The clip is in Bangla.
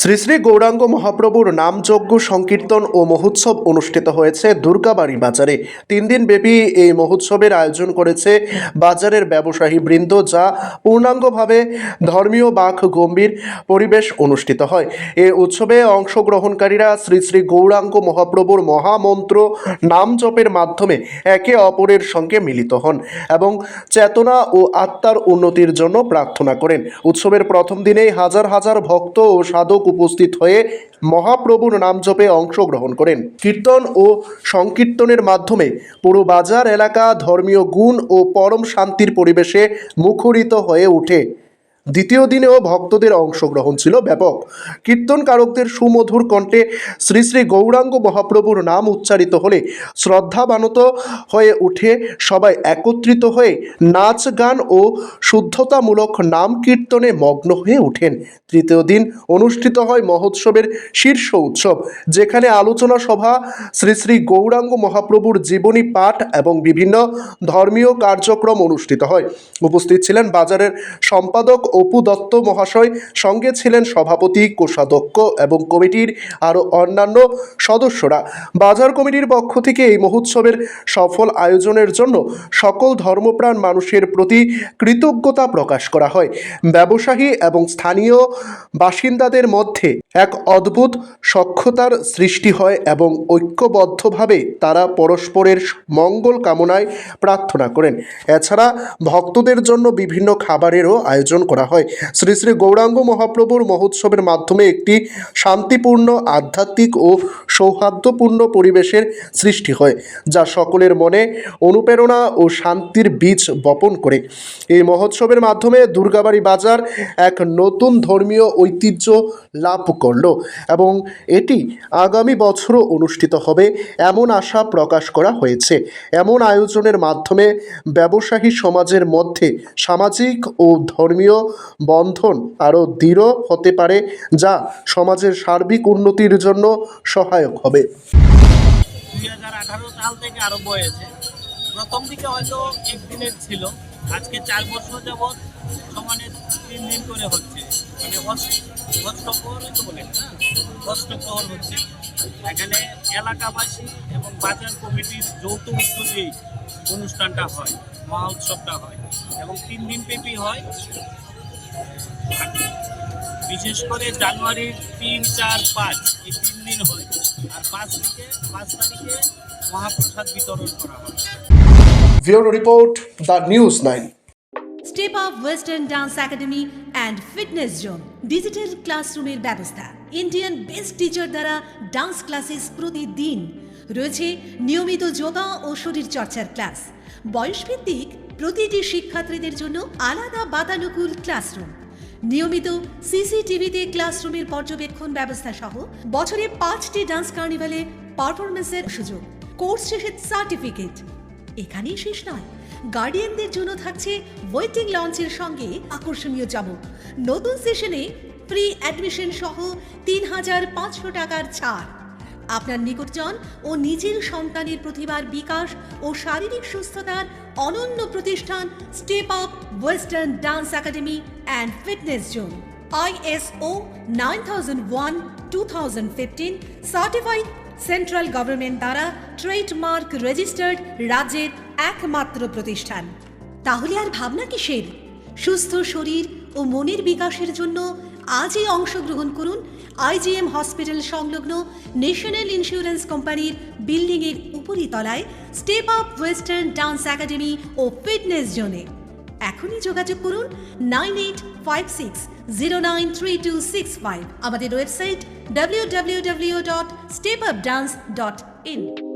শ্রী শ্রী গৌরাঙ্গ মহাপ্রভুর নামযজ্ঞ, সংকীর্তন ও মহোৎসব অনুষ্ঠিত হয়েছে দুর্গাবাড়ি বাজারে। তিন দিন ব্যাপী এই মহোৎসবের আয়োজন করেছে বাজারের ব্যবসায়ী বৃন্দ, যা পূর্ণাঙ্গভাবে ধর্মীয় বাঘ গম্ভীর পরিবেশ অনুষ্ঠিত হয়। এ উৎসবে অংশগ্রহণকারীরা শ্রী শ্রী গৌরাঙ্গ মহাপ্রভুর মহামন্ত্র নাম জপের মাধ্যমে একে অপরের সঙ্গে মিলিত হন এবং চেতনা ও আত্মার উন্নতির জন্য প্রার্থনা করেন। উৎসবের প্রথম দিনেই হাজার হাজার ভক্ত ও সাধক উপস্থিত হয়ে মহাপ্রভুর নাম জপে অংশগ্রহণ করেন। কীর্তন ও সংকীর্তনের মাধ্যমে পুরো বাজার এলাকা ধর্মীয় গুণ ও পরম শান্তির পরিবেশে মুখরিত হয়ে ওঠে। দ্বিতীয় দিনেও ভক্তদের অংশগ্রহণ ছিল ব্যাপক। কীর্তনকারকদের সুমধুর কণ্ঠে শ্রী শ্রী গৌরাঙ্গ মহাপ্রভুর নাম উচ্চারিত হলে শ্রদ্ধাবানত হয়ে উঠে সবাই একত্রিত হয়ে নাচ গান ও শুদ্ধতামূলক নাম কীর্তনে মগ্ন হয়ে ওঠেন। তৃতীয় দিন অনুষ্ঠিত হয় মহোৎসবের শীর্ষ উৎসব, যেখানে আলোচনা সভা, শ্রী শ্রী গৌরাঙ্গ মহাপ্রভুর জীবনী পাঠ এবং বিভিন্ন ধর্মীয় কার্যক্রম অনুষ্ঠিত হয়। উপস্থিত ছিলেন বাজারের সম্পাদক অপু দত্ত মহাশয় সঙ্গে ছিলেন সভাপতি, কোষাধ্যক্ষ এবং কমিটির আরও অন্যান্য সদস্যরা। বাজার কমিটির পক্ষ থেকে এই মহোৎসবের সফল আয়োজনের জন্য সকল ধর্মপ্রাণ মানুষের প্রতি কৃতজ্ঞতা প্রকাশ করা হয়। ব্যবসায়ী এবং স্থানীয় বাসিন্দাদের মধ্যে এক অদ্ভুত সক্ষতার সৃষ্টি হয় এবং ঐক্যবদ্ধভাবে তারা পরস্পরের মঙ্গল কামনায় প্রার্থনা করেন। এছাড়া ভক্তদের জন্য বিভিন্ন খাবারেরও আয়োজন করা হয়। শ্রী শ্রী গৌরাঙ্গ মহাপ্রভুর মহোৎসবের মাধ্যমে একটি শান্তিপূর্ণ, আধ্যাত্মিক ও সৌহার্দ্যপূর্ণ পরিবেশের সৃষ্টি হয়, যা সকলের মনে অনুপ্রেরণা ও শান্তির বীজ বপন করে। এই মহোৎসবের মাধ্যমে দুর্গাবাড়ি বাজার এক নতুন ধর্মীয় ঐতিহ্য লাভ করল এবং এটি আগামী বছরও অনুষ্ঠিত হবে এমন আশা প্রকাশ করা হয়েছে। এমন আয়োজনের মাধ্যমে ব্যবসায়ী সমাজের মধ্যে সামাজিক ও ধর্মীয় বন্ধন আরও দৃঢ় হতে পারে, যা সমাজের সার্বিক উন্নতির জন্য সহায়ক হবে। প্রথম দিকে হয়তো একদিনের ছিল। আজকে চার বছর যাবৎ সমানে তিন দিন করে হচ্ছে। মানে না? হচ্ছে। এখানে এলাকাবাসী এবং বাজার কমিটির যৌথ উদ্যোগেই অনুষ্ঠানটা হয়, মহা উৎসবটা হয়। এবং তিন দিন ব্যাপী হয়। বিশেষ করে জানুয়ারির তিন চার পাঁচ এই তিন দিন হয়। আর পাঁচ থেকে পাঁচ তারিখে মহাপ্রসাদ বিতরণ করা হয়। Bureau report the News Nine Step Up Western Dance Academy and Fitness Zone digital ক্লাসরুমের ব্যবস্থা। ইন্ডিয়ান বেস্ট টিচার দ্বারা ডান্স ক্লাসেস প্রতিদিন। রয়েছে নিয়মিত যোগা ও শরীর চর্চার ক্লাস বয়সভিত্তিক প্রতিটি শিক্ষার্থীদের জন্য আলাদা বাতানুকূল ক্লাসরুম। নিয়মিত সিসিটিভিতে ক্লাসরুমের পর্যবেক্ষণ ব্যবস্থা সহ বছরে পাঁচটি ডান্স কার্নিভালে পারফরমেন্সের সুযোগ, কোর্স শেষে সার্টিফিকেট। এখানেই শেষ নয়, গার্ডিয়ানদের জন্য থাকছে ওয়েটিং লঞ্চের সঙ্গে আকর্ষণীয় চমক। নতুন সেশনে ফ্রি অ্যাডমিশন সহ তিন হাজার পাঁচশো টাকার ছাড়। আপনার নিকটজন ও নিজের সন্তানের প্রতিভার বিকাশ ও শারীরিক সুস্থতার অনন্য প্রতিষ্ঠান Step Up Western Dance Academy and Fitness Zone ISO 9001 2015 certified central government দ্বারা ট্রেডমার্ক রেজিস্টার্ড রাজ্যের একমাত্র প্রতিষ্ঠান। তাহলে আর ভাবনা কিসের? সুস্থ শরীর ও মনের বিকাশের জন্য আজই অংশগ্রহণ করুন আইজিএম হসপিটাল সংলগ্ন ন্যাশনাল ইন্স্যুরেন্স কোম্পানির বিল্ডিংয়ের উপরিতলায় Step Up Western Dance Academy ও ফিটনেস জোনে। এখনই যোগাযোগ করুন nine eight five six zero nine three two six five. আমাদের website W W W dot Step Up dance dot in.